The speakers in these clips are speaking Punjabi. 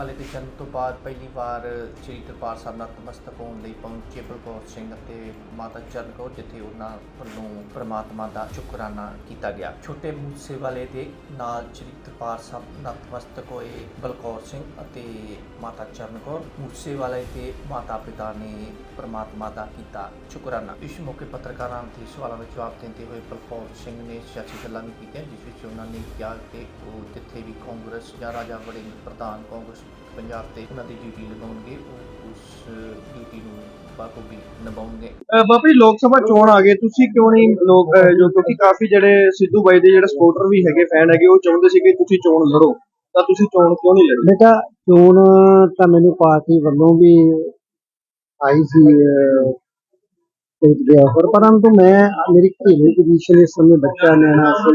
ਵਾਲੇ ਦੇ ਜਨਮ ਤੋਂ ਬਾਅਦ ਪਹਿਲੀ ਵਾਰ ਸ੍ਰੀ ਦਰਬਾਰ ਸਾਹਿਬ ਨਤਮਸਤਕ ਹੋਣ ਲਈ ਪਹੁੰਚੇ ਬਲਕੌਰ ਸਿੰਘ ਅਤੇ ਮਾਤਾ ਚਰਨ ਕੌਰ, ਜਿੱਥੇ ਉਹਨਾਂ ਵੱਲੋਂ ਪ੍ਰਮਾਤਮਾ ਦਾ ਸ਼ੁਕਰਾਨਾ ਕੀਤਾ ਗਿਆ। ਛੋਟੇ ਮੂਸੇ ਵਾਲੇ ਦੇ ਨਾਲ ਸ੍ਰੀ ਦਰਬਾਰ ਸਾਹਿਬ ਨਤਮਸਤਕ ਹੋਏ ਬਲਕੌਰ ਸਿੰਘ ਅਤੇ ਮਾਤਾ ਚਰਨ ਕੌਰ, ਮੂਸੇ ਵਾਲੇ ਦੇ ਮਾਤਾ ਪਿਤਾ ਨੇ ਪ੍ਰਮਾਤਮਾ ਦਾ ਕੀਤਾ ਸ਼ੁਕਰਾਨਾ। ਇਸ ਮੌਕੇ ਪੱਤਰਕਾਰਾਂ ਦੇ ਸਵਾਲਾਂ ਦਾ ਜਵਾਬ ਦਿੰਦੇ ਹੋਏ ਬਲਕੌਰ ਸਿੰਘ ਨੇ ਸਿਆਸੀ ਗੱਲਾਂ ਵੀ ਕੀਤੀਆਂ, ਜਿਸ ਵਿੱਚ ਉਹਨਾਂ ਨੇ ਕਿਹਾ ਕਿ ਉਹ ਜਿੱਥੇ ਵੀ ਕਾਂਗਰਸ ਜਾਂ ਰਾਜਾ ਵੜਿੰਗ ਪ੍ਰਧਾਨ ਕਾਂਗਰਸ ਪੰਜਾਬ ਤੇ ਉਹਨਾਂ ਦੀ ਡਿਊਟੀ ਲਗਾਉਣਗੇ ਉਹ ਉਸ ਡਿਊਟੀ ਨੂੰ ਬਾਖੂਬੀ ਨਿਭਾਉਣਗੇ। ਅਹ ਜੀ ਲੋਕ ਸਭਾ ਚੋਣ ਆ ਗਏ ਤੁਸੀਂ ਕਿਉਂ ਨਹੀਂ ਲੋਕ ਅਹ ਜੋ ਕਿਉਂਕਿ ਕਾਫੀ ਜਿਹੜੇ ਸਿੱਧੂ ਬਾਈ ਦੇ ਜਿਹੜੇ ਸਪੋਰਟਰ ਵੀ ਹੈਗੇ ਫੈਨ ਹੈਗੇ ਉਹ ਚਾਹੁੰਦੇ ਸੀ ਕਿ ਤੁਸੀਂ ਚੋਣ ਲੜੋ। ਤਾਂ ਤੁਸੀਂ ਚੋਣ ਕਿਉਂ ਨਹੀਂ ਲੜੀ? ਬੇਟਾ ਚੋਣ ਤਾਂ ਮੈਨੂੰ ਪਾਰਟੀ ਵੱਲੋਂ ਵੀ ਆਈ ਸੀ ਤੇ ਦੇ ਆਫਰ ਪਰੰਤੂ ਮੈਂ ਮੇਰੀ ਘਰੇਲੂ ਪੋਜੀਸ਼ਨ ਇਸ ਸਮੇਂ ਬੱਚਾ ਨਿਆਣਾ ਸੀ।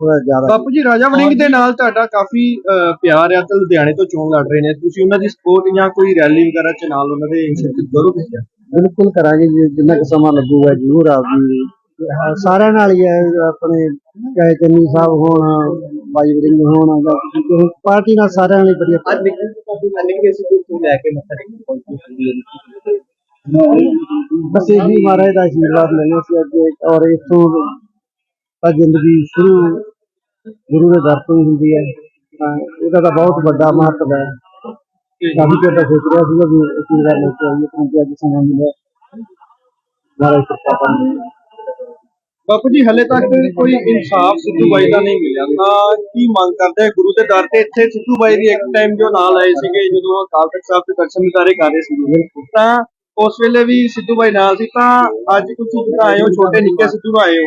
ਥੋੜਾ ਜ਼ਿਆਦਾ ਬਾਪੂ ਜੀ ਰਾਜਾ ਵੜਿੰਗ ਦੇ ਨਾਲ ਤੁਹਾਡਾ ਕਾਫੀ ਅਹ, ਪਿਆਰ ਆ ਤੇ ਲੁਧਿਆਣੇ ਤੋਂ ਚੋਣ ਲੜ ਰਹੇ ਨੇ। ਤੁਸੀਂ ਉਹਨਾਂ ਦੀ ਸਪੋਰਟ ਜਾਂ ਕੋਈ ਰੈਲੀ ਵਗੈਰਾ ਚ ਨਾਲ ਉਹਨਾਂ ਦੇ ਸ਼ਿਰਕਤ ਕਰੋਗੇ? ਬਿਲਕੁਲ ਕਰਾਂਗੇ ਜੀ ਜਿੰਨਾ ਕੁ ਸਮਾਂ ਲੱਗੂਗਾ ਜ਼ਰੂਰ ਆਪਦੀ ਸਾਰਿਆਂ ਨਾਲ ਹੀ ਹੈ ਆਪਣੇ ਚਾਹੇ ਚੰਨੀ ਸਾਹਿਬ ਹੋਣ ਬਾਈ ਵਰਿੰਗ ਹੋਣ ਜਾਂ ਕਿਸੇ ਹੋਰ ਪਾਰਟੀ ਨਾਲ ਸਾਰਿਆਂ ਨਾਲ ਹੀ ਵਧੀਆ ਅੱਜ ਨਿਕਲੇ ਸੀ ਤੁਸੀਂ ਲੈ ਕੇ ਮੱਥਾ ਟੇਕਣ ਪਹੁੰਚੇ ਬਸ ਇਹੀ ਮਹਾਰਾਜ ਦਾ ਆਸ਼ੀਰਵਾਦ ਲੈਣਾ ਸੀ ਅੱਜ ਔਰ ਇਥੋਂ ਤਾਂ ਜ਼ਿੰਦਗੀ ਸ਼ੁਰੂ ਗੁਰੂ ਦੇ ਦਰ ਤੋਂ ਹੀ ਹੁੰਦੀ ਹੈ ਤਾਂ ਇਹਦਾ ਤਾਂ ਬਹੁਤ ਵੱਡਾ ਮਹੱਤਵ ਹੈ। ਕਾਫੀ ਚਿਰ ਦਾ ਸੋਚ ਰਿਹਾ ਸੀਗਾ ਵੀ ਇਸ ਵਾਰ ਲੈ ਕੇ ਆਈਏ ਕਿਉਂਕਿ ਅੱਜ ਸਮਾਂ ਮਿਲਿਆ। ਮਹਾਰਾਜ ਕਿਰਪਾ ਕਰਨ ਬਾਪੂ ਜੀ ਹਲੇ ਤੱਕ ਕੋਈ ਇਨਸਾਫ ਸਿੱਧੂ ਬਾਈ ਦਾ ਨਹੀਂ ਮਿਲਿਆ। ਤਾਂ ਕੀ ਮੰਗ ਕਰਦੇ ਗੁਰੂ ਦੇ ਦਰ ਤੇ ਇੱਥੇ ਸਿੱਧੂ ਬਾਈ ਦੀ ਇੱਕ ਟਾਈਮ ਜੋ ਨਾਲ ਆਏ ਸੀਗੇ ਜਦੋਂ ਅਕਾਲ ਤਖਤ ਸਾਹਿਬ ਦੇ ਦਰਸ਼ਨ ਦਿਦਾਰੇ ਕਰ ਰਹੇ ਸੀਗੇ। ਤਾਂ ਉਸ ਵੇਲੇ ਵੀ ਸਿੱਧੂ ਬਾਈ ਨਾਲ ਸੀ। ਤਾਂ ਅੱਜ ਤੁਸੀਂ ਜਿਹੜਾ ਆਏ ਹੋ ਛੋਟੇ ਨਿੱਕੇ ਸਿੱਧੂ ਆਏ ਹੋ।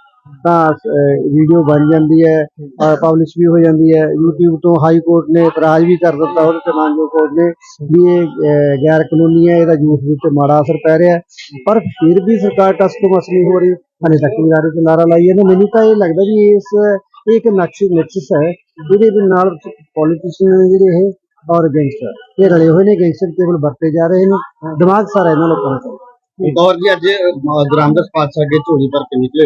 ਤਾਂ ਵੀਡੀਓ ਬਣ ਜਾਂਦੀ ਹੈ ਪਬਲਿਸ਼ ਵੀ ਹੋ ਜਾਂਦੀ ਹੈ। YouTube ਤੋਂ ਹਾਈ ਕੋਰਟ ਨੇ ਇਤਰਾਜ਼ ਵੀ ਕਰ ਦਿੱਤਾ ਉਹਦੇ ਤੇ ਮਾਨਜੋ ਕੋਰਟ ਨੇ ਵੀ ਇਹ ਗੈਰ ਕਾਨੂੰਨੀ ਹੈ, ਇਹਦਾ ਯੂਥ ਦੇ ਉੱਤੇ ਮਾੜਾ ਅਸਰ ਪੈ ਰਿਹਾ ਪਰ ਫਿਰ ਵੀ ਸਰਕਾਰ ਟਸ ਤੋਂ ਮਸ ਨਹੀਂ ਹੋ ਰਹੀ। ਹਲੇ ਤੱਕ ਵੀ ਨਾਰੇ ਤੇ ਨਾਰਾ ਲਾਈ ਜਾਂਦੇ ਮੈਨੂੰ ਤਾਂ ਇਹ ਲੱਗਦਾ ਵੀ ਇਸ, ਇਹ ਇੱਕ ਨਕਸ਼, ਨਕਸ਼ਸ ਹੈ। ਜਿਹਦੇ ਦੇ ਨਾਲ ਪੋਲੀਟੀਸ਼ੀਅਨ ਜਿਹੜੇ ਇਹ ਔਰ ਗੈਂਗਸਟਰ ਇਹ ਰਲੇ ਹੋਏ ਨੇ ਗੈਂਗਸਟਰ ਕੇਵਲ ਵਰਤੇ ਜਾ ਰਹੇ ਨੇ। ਦਿਮਾਗ ਸਾਰਾ ਇਹਨਾਂ ਲੋਕਾਂ ਦਾ ਗੌਰ ਜੀ, ਅੱਜ ਗ੍ਰਾਮਦਸ ਪਾਤਸ਼ਾਹ ਅੱਗੇ ਝੋਲੀ ਭਰ ਕੇ ਨਿਕਲੇ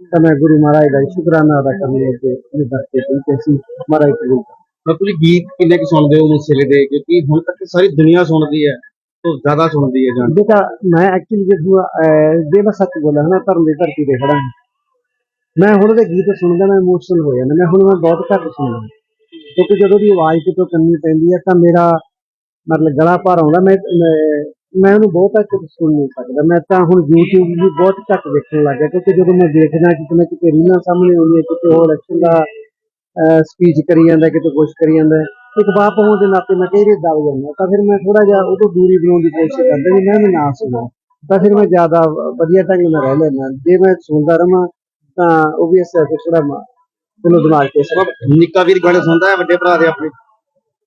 ਤਾਂ ਮੈਂ ਗੁਰੂ ਮਹਾਰਾਜ ਦਾ ਸ਼ੁਕਰਾਨਾ ਅਦਾ ਕਰਨ ਲਈ ਅੱਗੇ ਇਹ ਦਰਤੇ ਪਹੁੰਚੇ ਸੀ ਮਹਾਰਾਜ ਕਰੇ। ਬਾਪੂ ਜੀ ਗੀਤ ਕਿੰਨੇ ਕੁ ਸੁਣਦੇ ਹੋ ਮੂਸੇ ਵਾਲੇ ਦੇ? ਕਿਉਂਕਿ ਹੁਣ ਤੱਕ ਸਾਰੀ ਦੁਨੀਆ ਸੁਣਦੀ ਹੈ ਤੋਂ ਜ਼ਿਆਦਾ ਸੁਣਦੀ ਹੈ ਜਾਨ। ਬੇਟਾ ਮੈਂ ਐਕਚੁਅਲੀ ਜਦੋਂ ਜੇ ਮੈਂ ਸੱਚ ਬੋਲਾਂ ਨਾ ਧਰਮ ਦੀ ਧਰਤੀ ਤੇ ਖੜਾ ਮੈਂ ਹੁਣ ਉਹਦੇ ਗੀਤ ਸੁਣਦਾ ਮੈਂ ਇਮੋਸ਼ਨਲ ਹੋ ਜਾਂਦਾ। ਮੈਂ ਹੁਣ ਮੈਂ ਬਹੁਤ ਘੱਟ ਸੁਣਦਾ। ਕਿਉਂਕਿ ਜਦੋਂ ਦੀ ਆਵਾਜ਼ ਕਿਤੋਂ ਕੰਨੀ ਪੈਂਦੀ ਹੈ ਤਾਂ ਮੇਰਾ ਮਤਲਬ ਗਲਾ ਭਰ ਆਉਂਦਾ। ਮੈਂ ਮੈਂ- ਉਹਨੂੰ ਬਹੁਤ ਘੱਟ ਸੁਣ ਨਹੀਂ ਸਕਦਾ। ਮੈਂ ਤਾਂ ਹੁਣ YouTube ਵੀ ਬਹੁਤ ਘੱਟ ਦੇਖਣ ਲੱਗ ਗਿਆ ਕਿਉਂਕਿ ਜਦੋਂ ਮੈਂ ਦੇਖਦਾ ਕਿਤੇ ਨਾ ਕਿਤੇ ਰੀਲਾਂ ਸਾਹਮਣੇ ਆਉਂਦੀਆਂ, ਕਿਤੇ ਹੋਰ ਇਲੈਕਸ਼ਨ ਦਾ ਸਪੀਚ ਕਰੀ ਜਾਂਦਾ, ਕਿਤੇ ਕੁਛ ਕਰੀ ਜਾਂਦਾ। ਇੱਕ ਬਾਪ ਹੋਣ ਦੇ ਨਾਤੇ ਮੈਂ ਕਈ ਦਬ ਜਾਂਦਾ। ਤਾਂ ਫਿਰ ਮੈਂ ਥੋੜਾ ਜਿਹਾ ਉਹ ਤੋਂ ਦੂਰੀ ਬਣਾਉਣ ਦੀ ਕੋਸ਼ਿਸ਼ ਕਰਦਾ ਵੀ ਮੈਂ ਨਾ ਸੁਣਾ। ਤਾਂ ਫਿਰ ਮੈਂ ਜ਼ਿਆਦਾ ਵਧੀਆ ਢੰਗ ਨਾਲ ਰਹਿ ਲੈਂਦਾ। ਜੇ ਮੈਂ ਸੁਣਦਾ ਰਵਾਂ, ਤਾਂ ਉਹ ਵੀ ਇਸ ਥੋੜਾ ਮੈਨੂੰ ਦਿਮਾਗ ਤੇ ਸਭ ਨਿੱਕਾ ਵੀਰ ਗਾਣੇ ਸੁਣਦਾ ਹੈ, ਵੱਡੇ ਭਰਾ ਦੇ ਆਪਣੇ।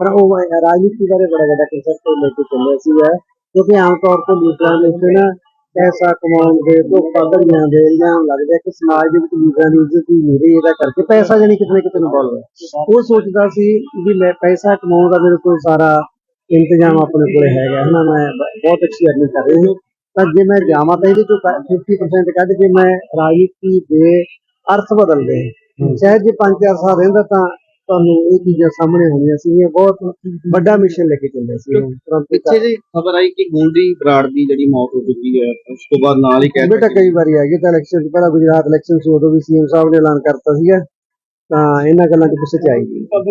ਪਰ ਉਹ ਰਾਜਨੀਤੀ ਬਾਰੇ ਬੜਾ ਵੱਡਾ ਕਨਸੈਪਟ ਲੈ ਕੇ ਚੱਲਿਆ ਸੀਗਾ। ਕਿਉਂਕਿ ਆਮ ਤੌਰ ਤੇ ਲੀਡਰਾਂ ਦੇ ਉੱਤੇ ਨਾ ਪੈਸਾ ਕਮਾਉਣ ਦੇ ਧੋਖਾ ਧੜੀਆਂ ਦੇ ਇਲਜ਼ਾਮ ਲੱਗਦਾ ਕਿ ਸਮਾਜ ਦੇ ਵਿੱਚ ਲੀਡਰਾਂ ਦੀ ਇੱਜ਼ਤ ਹੀ ਨਹੀਂ ਰਹੀ ਇਹਦਾ ਕਰਕੇ ਪੈਸਾ ਜਾਨੀ ਕਿਤੇ ਨਾ ਕਿਤੇ ਇਨਵੋਲਵ ਹੈ ਉਹ ਸੋਚਦਾ ਸੀ ਵੀ ਮੈਂ ਪੈਸਾ ਕਮਾਉਣ ਦਾ ਮੇਰੇ ਕੋਲ ਸਾਰਾ ਇੰਤਜ਼ਾਮ ਆਪਣੇ ਕੋਲੇ ਹੈਗਾ ਹਨਾ ਮੈਂ ਬਹੁਤ ਅੱਛੀ ਅਰਨਿੰਗ ਕਰ ਰਹੀ ਹਾਂ ਤਾਂ ਜੇ ਮੈਂ ਜਾਵਾਂ ਤਾਂ ਇਹਦੇ ਚੋਂ ਕ- 50% ਕੱਢ ਕੇ ਮੈਂ ਰਾਜਨੀਤੀ ਦੇ ਅਰਥ ਬਦਲਦੇ ਸ਼ਾਇਦ ਜੇ 5-4 ਸਾਲ ਰਹਿੰਦਾ ਤਾਂ ਤੁਹਾਨੂੰ ਇਹ ਚੀਜ਼ਾਂ ਸਾਹਮਣੇ ਹੋਣੀਆਂ ਸੀ ਬਹੁਤ ਵੱਡਾ ਮਿਸ਼ਨ ਲੈ ਕੇ ਚੱਲਿਆ ਸੀ ਪਿੱਛੇ ਜੀ ਖਬਰ ਆਈ ਕਿ ਗੋਲਡੀ ਬਰਾੜ ਦੀ ਜਿਹੜੀ ਮੌਤ ਹੋ ਚੁੱਕੀ ਹੈ ਉਸ ਤੋਂ ਬਾਅਦ ਨਾਲ ਹੀ ਕਹਿ ਬੇਟਾ ਕਈ ਵਾਰੀ ਆ ਗਈ ਤਾਂ ਇਲੈਕਸ਼ਨ ਪਹਿਲਾਂ ਗੁਜਰਾਤ ਇਲੈਕਸ਼ਨ ਸੀ ਉਦੋਂ ਵੀ ਸੀਐਮ ਸਾਹਿਬ ਨੇ ਐਲਾਨ ਕਰਤਾ ਸੀਗਾ। ਤਾਂ ਇਹਨਾਂ ਗੱਲਾਂ 'ਚ ਪਿੱਛੇ ਚ ਆਈ